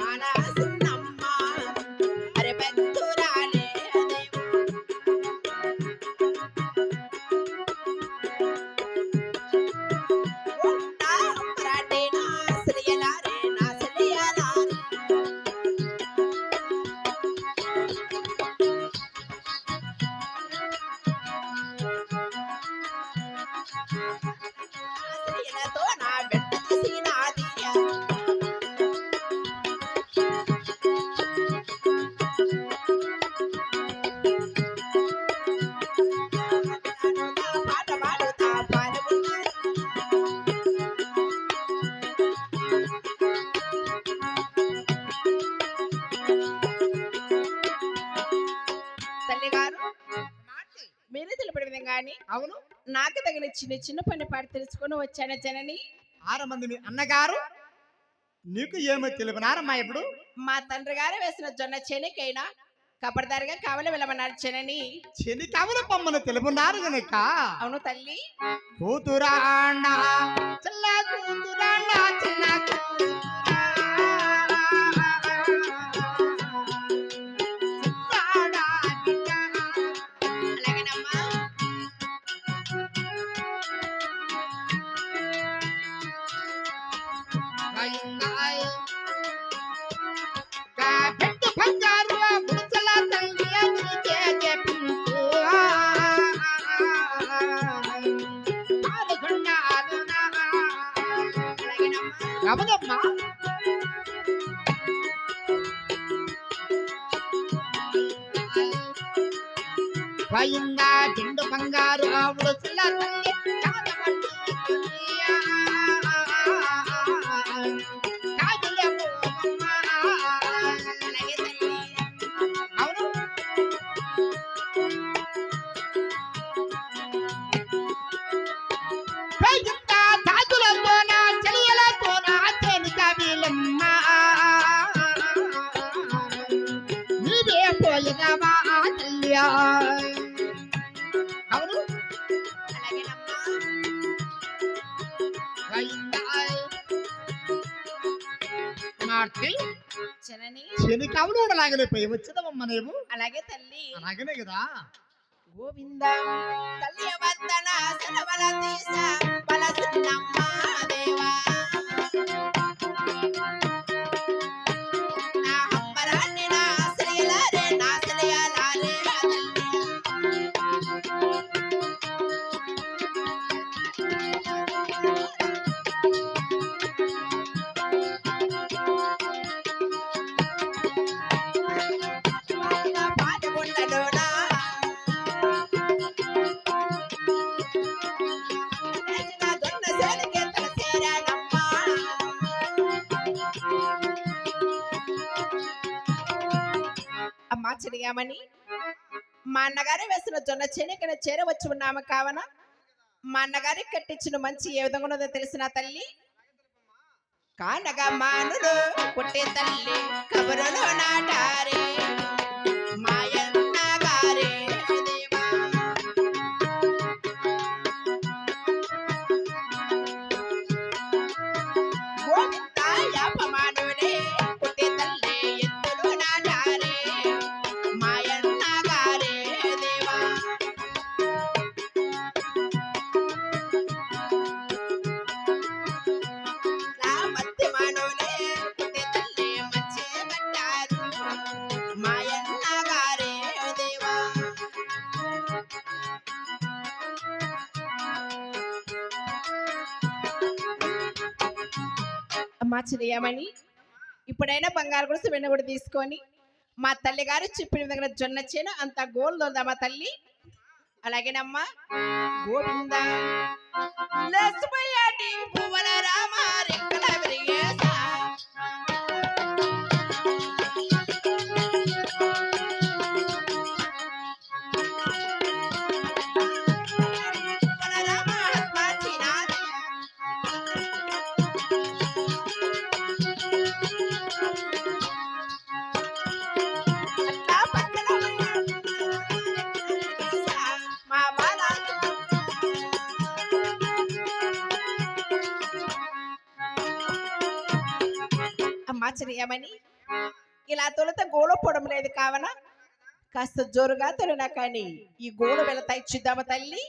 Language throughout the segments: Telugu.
I'm Manasu. అవును. నాకు తగిన చిన్న చిన్న పని పాడి తెలుసుకొని వచ్చాను జనని. ఆరు మంది మీ అన్నగారు. నీకు ఏమో తెలియనారమ్మా ఇప్పుడు. మా తండ్రి గారు వేసిన జొన్న చేనికైనా కబడదారిగా కావలి వెళ్ళమన్నారు జనని. చెని కవల పమ్మను తెలుపున్నారు గనక అవును తల్లి. కూతురాండ చిల్ల కూతురాండ పోయిందా దిండు బంగారు ఆవుడు చిల్ల తల్లి అలాగనే పోయి వచ్చినవమ్మ నీవు. అలాగే తల్లి. అలాగనే కదా. గోవింద తల్లి వద్దన సెలవల తీస పలసున్నమ్మ దేవా. అమ్మా మా అన్నగారే వేసిన జొన్న చేనికన చేరవచ్చి ఉన్నాము కావన మా అన్నగారికి కట్టించిన మంచి ఏ విధంగా ఉన్నదో తెలిసిన తల్లి. కానగా మానుడు పుట్టే తల్లి కబురులో నాటారే. అమ్మా చిరియమని ఇప్పుడైనా బంగారు గుడిసి వెన్న కూడా తీసుకొని మా తల్లి గారు చెప్పిన విధంగా జొన్న చేను అంత గోల్ దొందా మా తల్లి? అలాగేనమ్మా. గోవిందా. లక్ష్మయ్యని పువ్వుల వాంఛనీయమని ఇలా తొలుత గోళ పోవడం లేదు కావన? కాస్త జోరుగా తొలినా కానీ ఈ గోలు వెళతా ఇచ్చిద్దామా తల్లి.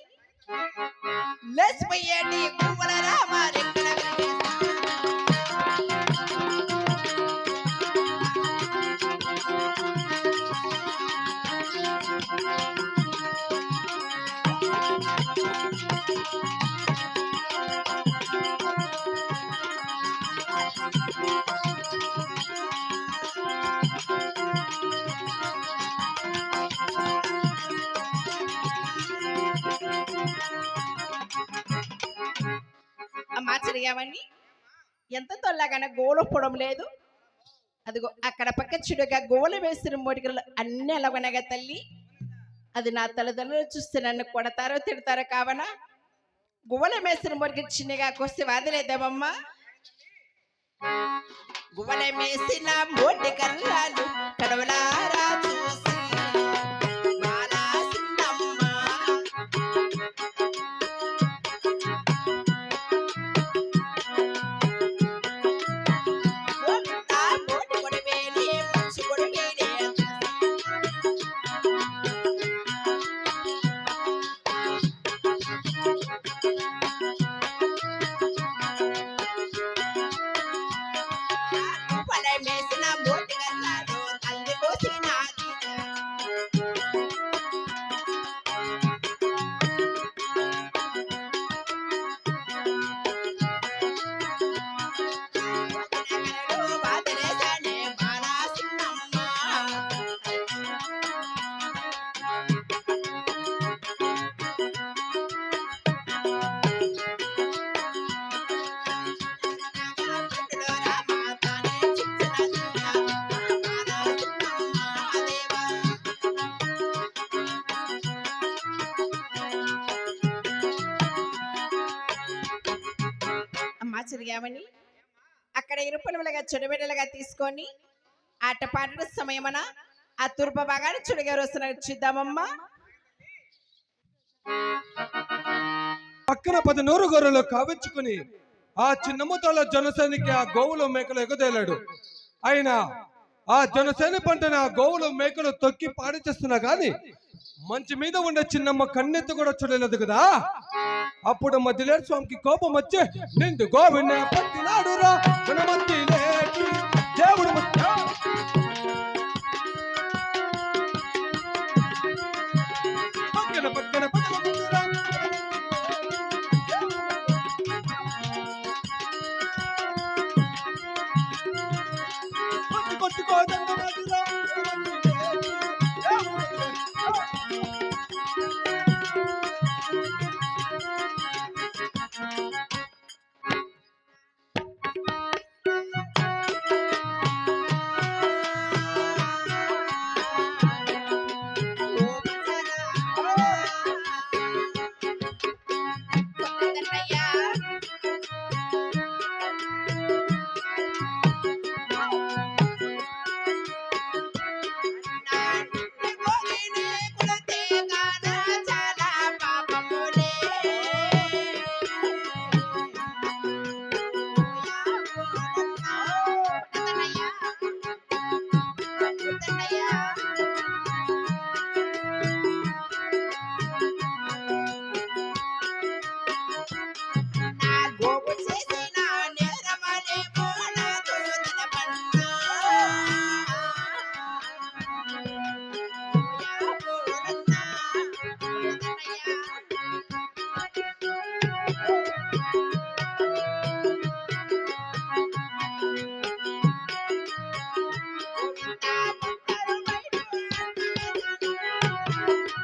లెస్ గువ్వల రామారెక్కడ అమ్మా ఎంత తొల్లగానే గోలు పొడం లేదు. అదిగో అక్కడ పక్క చుడుగా గోలు వేసిన మొడికలు అన్ని ఎలాగనగా తల్లి? అది నా తల్లిదండ్రులు చూస్తే నన్ను కొడతారో తిడతారో కావనా? గువ్వల మేసిన మురికి చిన్నగా కొస్తే వాదిలేద్దామమ్మా గువ్వల మేసిన మోటి అమ్మా అక్కడ ఇరుపనులుగా చెడుబిడ్డలుగా తీసుకొని ఆటపాటల సమయమన ఆ తూర్పు భాగాన్ని చుడిగారు వస్తున్నారు చూద్దామమ్మా. పక్కన పది నూరు గొర్రెలు కావించుకుని ఆ చిన్నమ్మతల జనసేనికి ఆ గోవులు మేకలు ఎగదేలాడు. ఆయన ఆ జనసేన పంటని ఆ గోవులు మేకలు తొక్కి పాడి చేస్తున్నా గాని మంచి మీద ఉండే చిన్నమ్మ కన్నెత్తి కూడా చూడలేదు కదా? అప్పుడు మధ్యలేరు స్వామికి కోపం వచ్చి నిండు గోవింద పట్టినాడు రా దేవుడు పక్కన పక్కన పక్కన thank you